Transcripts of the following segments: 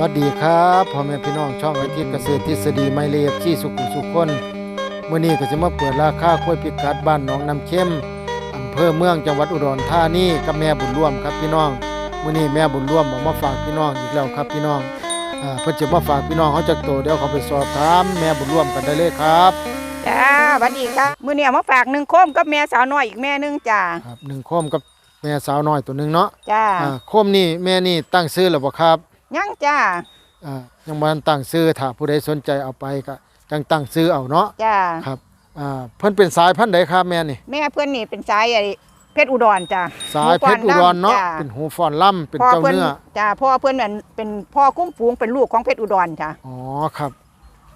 วัสดีครับพ่อแม่พี่น้องช่องไอทีเกษตรทฤษฎีไมเลฟที่สุขุสุขคนเมื่อนี้ก็จะมาเปิดราคากล้วยพิกัดบ้านหนองน้ำเข้มอำเภอเมืองจังหวัดอุดรธานีกับแม่บุญร่วมครับพี่น้องเมื่อนี้แม่บุญร่วมออกมาฝากพี่น้องอีกแล้วครับพี่น้องอ่าเพิ่นจะมาฝากพี่น้องเขาจากโตเดี๋ยวเขาไปสอบถามแม่บุญร่วมกันได้เลยครับจ้าสวัสดีค่ะมื้อนี้เอามาฝากหนึ่งโคมกับแม่สาวน้อยอีกแม่หนึงจ้าครับหนึ่งโคมกับแม่สาวน้อยตัวหนึงเนาะจ้าอ่าโคมนี่แม่นี่ตั้งซื้อแล้วบ่ครับ ยังจ้าอ่ายังบ่ทันตั้งซื้อถ้าผู้ใดสนใจเอาไปก็จังตั้งซื้อเอาเนาะจ้าครับอ่าเพิ่นเป็นสายพันธุ์ใดครับแม่นี่ แม่เพื่อนนี่เป็นสายไอ้เพชรอุดรจ้าสายเพชรอุดรเนาะจ้เป็นหูฟอนล่ำเป็นพ่อเจ้าเพื่อนเนื้อจ้าพ่อเพื่อนเป็นเป็นพ่อคุ้มฝูงเป็นลูกของเพชรอุดรจ้าอ๋อครับ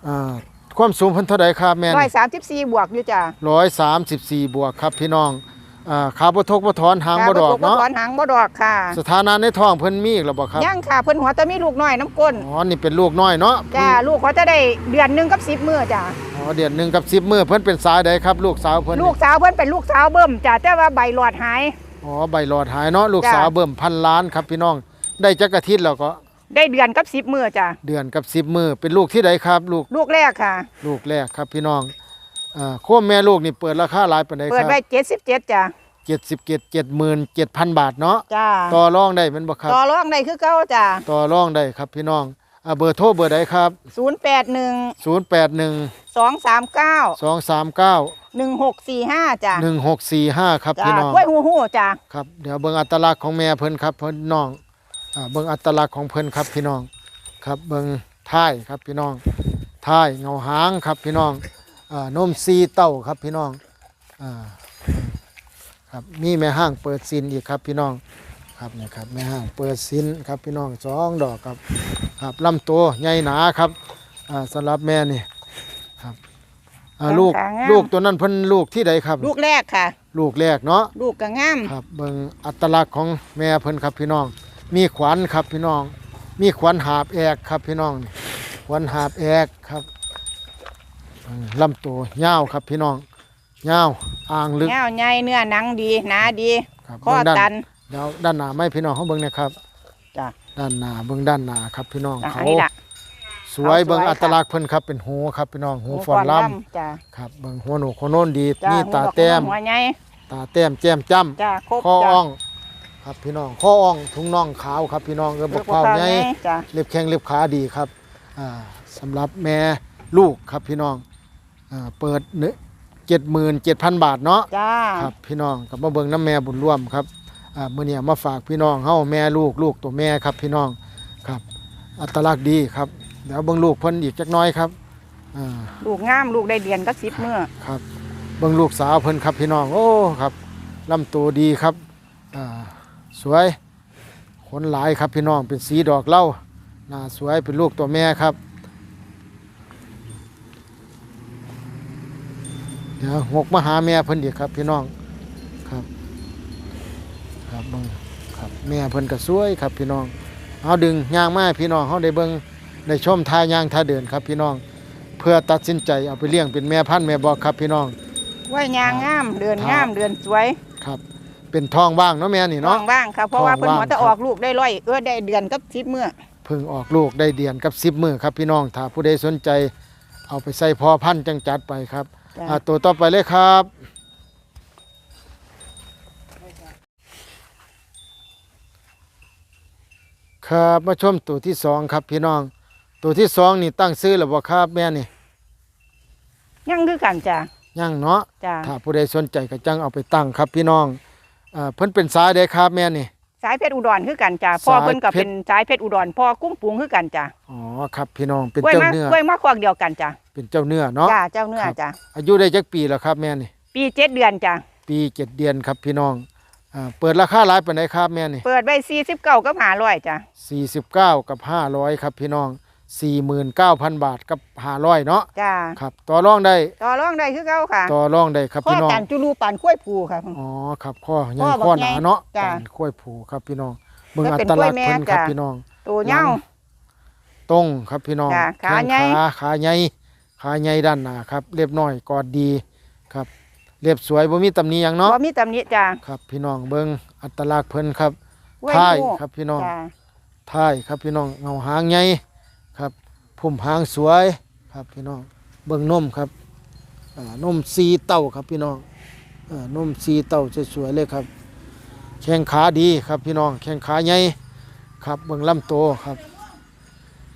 อ่าความสูงเพิ่นเท่าใดครับแม่ร้อยสามสิบสี่บวกอยู่จ้า ร้อยสามสิบสี่บวกครับพี่น้อง อ่าขาบ่ทกบ่ถอนหางบ่ดอกเนาะถอนหางบ่ดอกค่ะ สถานะในท้องเพิ่นมีอีกแล้วบ่ครับยังค่ะเพื่อนหัวจะมีลูกน้อยน้ำก้นอ๋อนี่เป็นลูกน้อยเนาะจ้าลูกเขาจะได้เดือนหนึงกับสิบมื้อจ้าอ๋อเดือนหนึงกับ10มื้อเพิ่นเป็นสายใดครับ ลูกสาวเพิ่นลูกสาวเพื่อนเป็นลูกสาวเบิ่มจ้าแต่ว่าใบหลอดหายอ๋อใบหลอดหายเนาะลูกจ้ะสาวเบิ่มพันล้านครับพี่น้อง ได้จักอาทิตย์แล้วก็ได้เดือนกับสิบมื้อจ้าเดือนกับ10มื้อเป็นลูกที่ใดครับ ลูกลูกแรกค่ะ ลูกแรกครับพี่น้อง อ่าโคมแม่ลูกนี่เปิดราคาหลายปานใดเปิคดรับไว้เจ็ดสิบเจ็ดจ้าเจ็ดสิบเจ็ดเจ็ดหมื่นเจ็ดพันบาทเนาะจ้าต่อรองได้แมันบ่ครับ ต่อรองได้คือเก่าจ้าต่อรองได้ครับพี่น้องอ่าเบอร์โทรเบอร์ใดครับ ศูนย์แปดหนึ่งศูนย์แปดหนึ่งสองสามเก้าสองสามเก้าหนึ่งหกสี่ห้าจ้าหนึ่งหกสี่ห้าครับจ้าพี่น้องกล้วยหูหูจ้าครับเดี๋ยวเบิ่งอัตลักษณ์ของแม่เพิ่นครับพี่น้องอ่าเบิ่งอัตลักษณ์ของเพิ่นครับพี่น้องครับเบิ่งท้ายครับพี่น้องท้ายเงาหางครับพี่น้องอ่า นมซีเต้าครับพี่น้องอ่าครับมีแม่ห้างเปิดซินอีกครับพี่น้องครับนี่ครับแม่ห้างเปิดซินครับพี่น้องสองดอกครับครับลำตัวใหญ่หนาครับอ่าสำหรับแม่นี่ครับอ่าลูกลูกตัวนั้นเพิ่นลูกที่ใดครับ ลูกแรกค่ะ ลูกแรกเนาะลูกกระง่ามครับเบิ่งอัตลักษณ์ของแม่เพิ่นครับพี่น้อง มีขวัญครับพี่น้อง มีขวัญหาบแอกครับพี่น้องนี่ขวัญหาบแอกครับอืม ลำตัวยาวครับพี่น้องยาวอ่างลึก เงาใหญ่เนื้อหนังดีหนาดีครับข้อเบิ่งด้านตัน เดี๋ยวด้านหน้าไม่พี่น้องเขาเบิ่งหนะครับจ้ะ ด้านหน้าเบิ่งด้านหน้าครับพี่น้องอะเขาอันนี้ล่ะ สวยเขาสวยเบิ่งค่ะ อัตลักษณ์เพิ่นครับเป็นหูครับพี่น้องหูฟอนลจ้าำครับเบิ่งหัวหนูหัวโน้นดีจ้ามีหูตาดอกแต้มหัวใหญ่ตาแต้มแจ่มจ้ำจ้าครบข้อจ้าอ่องครับพี่น้องข้ออ่องถุงน่องขาวครับพี่น้องเออบอกเผาใหญ่ จ้าเล็บแข้งเล็บขาดีครับอ่าสำหรับแม่ลูกครับพี่น้อง อ่าเปิดเนเจ็ดหมื่นเจ็ดพันบาทเนาะจ้า ครับพี่น้องกับมาเบิ่งน้ำแม่บุญร่วมครับอ่ามื่อนี้มาฝากพี่น้องเฮาแม่ลูกลูกตัวแม่ครับพี่น้องครับ อัตลักษณ์ดีครับเดี๋ยวเบิ่งลูกเพิ่นอีกจักหน้อยครับอ่าลูกงามลูกได้เดือนกับสิบมื้อครับเบิ่งลูกสาวเพิ่นครับพี่น้องโอ้ครับลำตัวดีครับอ่าสวยขนหลายครับพี่น้องเป็นสีดอกเหล้าหน้าสวยเป็นลูกตัวแม่ครับ ดี๋ยวหกมาหาแม่เพิ่นอีกครับ พี่น้องครับ ครับเบิ่งครับแม่เพิ่นก็สวยครับ พี่น้องเอาดึงย่างมาให้พี่น้องเฮาได้เบิ่งได้ชมทายย่างท่าเดินครับ พี่น้อง เพื่อตัดสินใจเอาไปเลี้ยงเป็นแม่พันธุ์แม่บอกครับ พี่น้องกล้วยยางงามเดือนงามเดือนสวยครับ เป็นทองว่างเนาะแม่นี่ท้อเนาะงว่างค่ะเพราะว่าท้องเพิ่นหัวว่างจะครับออกลูกได้ร้อยเออได้เดือนกับสิบมื้อเพิ่งออกลูกได้เดือนกับสิบมือครับพี่น้องถ้าผู้ใดสนใจ เอาไปใส่พอพันธุ์จังจัดไปครับ จ้าอ่าตัวต่อไปเลยครับ ครับมาชมตัวที่สองครับพี่น้อง ตัวที่สองนี่ตั้งซื้อแล้วบ่ครับแม่นี่ยังคือกันจ้ายังเนาะจ้าถ้าผู้ใดสนใจก็จังเอาไปตั้งครับพี่น้องอ่าเพิ่นเป็นสายใดครับแม่นี่ สายเพชรอุดรคือกันจ้าพ่อสายเพิ่นก็เพชรเป็นสายเพชรอุดรพ่อกุ้งปูงคือกันจ้าอ๋อครับพี่น้องเป็นกล้วยเจ้ามาเนื้อกล้วยมาควักเดียวกันจ้า เป็นเจ้าเนื้อเนาะจ้าเจ้าเนื้อครับจ้าอายุได้จักปีแล้วครับแม่นี่ ปีเจ็ดเดือนจ้าปีเจ็ดเดือนครับพี่น้องอ่าเปิดราคาหลายปานใดครับแม่นี่เปิดไว้สี่สิบเก้ากับหาร้อยจ้าสี่สิบเก้ากับห้าร้อยครับพี่น้องสี่หมื่นเก้าพันบาทกับห้าร้อยเนาะจ้าครับต่อรองได้ต่อรองได้คือเก่าค่ะต่อรองได้ครับข้อพี่น้องตันจุลูปานกล้วยผูค่ะอ๋อครับข้อใหญ่ข้อบักข้อหนาใหญ่เนาะจ้ะการค่อยผูครับพี่น้องเบิ่งแล้วอัเป็นตลักษณ์กล้วยแม่เพิ่นครับจ้ะพี่น้องตัวเหย้าหลังตรงครับพี่น้องจ้ะขาแข้งใหญ่ขาขาใหญ่ ขาใหญ่ด้านหน้าครับ เรียบน้อยกอดดีครับ เรียบสวยบ่มีตำหนิหยังเนาะบ่มีตำหนิจ้าครับ พี่น้องเบิ่งอัตลักษณ์เพิ่นครับกล้วยท้ายผูครับพี่น้องจ้าท้ายครับพี่น้องเงาหางใหญ่ครับพุ่มหางสวยครับพี่น้องเบิ่งนมครับอ่านมสีเต้าครับพี่น้องอ่านมสีเต้าสวยๆเลยครับ แข้งขาดีครับพี่น้อง แข้งขาใหญ่ครับเบิ่งลำโตวครับ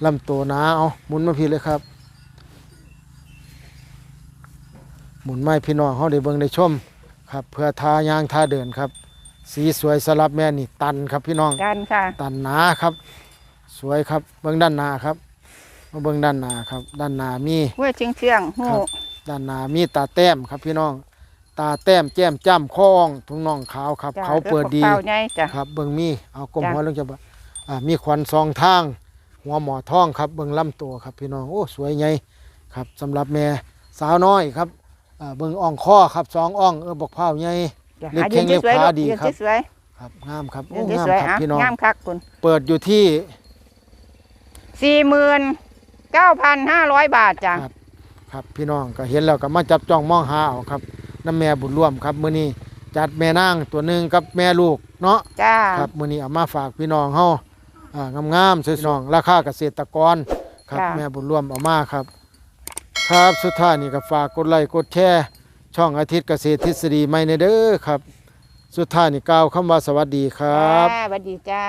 ลำโตวหนาเอาหมุนมาพี่เลยครับ หมุนไม้พี่น้องเขาได้เบิ่งได้ชมครับ เพื่อทายางทาเดินครับ สีสวยสลับแม่นี่ตันครับพี่น้อง กันค่ะ ตันหนาครับ สวยครับเบิ่งด้านหน้าครับมาเบิ่งด้านหน้าครับ ด้านหน้ามี ห้วยเชียงเชียงหูครับ ด้านหน้ามีตาแต้มครับพี่น้อง ตาแต้มแก้มจ้ำข้องทุ่งน่องขาวครับ จ้ะเขาเปิดดี เป้าใหญ่จ้ะ ครับเบิ่งมีเอากลมจ้ะ หัวลงจะบ่อ่ามีควันซองทาง หัวหมอทองครับเบิ่งลำตัวครับพี่น้องโอ้สวยใหญ่ครับสำหรับแม่สาวน้อยครับอ่า เบิ่งอ่องข้อครับสองอ่องเออบอกเผาใหญ่จ้ะเล็บหาแข้งยืนสวยเล็บขาๆลูกดียืนครับสวยครับงามครับๆโอ้ยืนงามสวยคๆรับอะพี่น้องงามคักคุณเปิดอยู่ที่สี่หมื่นเก้าพันห้าร้อยบาทจ้ะครับครับพี่น้องก็เห็นแล้วก็มาจับจ้องมองหาเอาครับน้ำแม่บุญร่วมครับมื้อนี้จัดแม่นางตัวหนึ่งกับแม่ลูกเนาะจ้าครับมื้อนี้เอามาฝากพี่น้องเฮาอ่างามๆสวยๆน้องราคาเกษตรกรครับจ้ะแม่บุญร่วมเอามาครับ ครับสุดท้ายนี่ก็ฝากกดไลค์กดแชร์ช่องอาทิตย์เกษตรทฤษฎีใหม่ในเด้อครับ สุดท้ายนี่กล่าวคำว่าสวัสดีครับ จ้าสวัสดีจ้า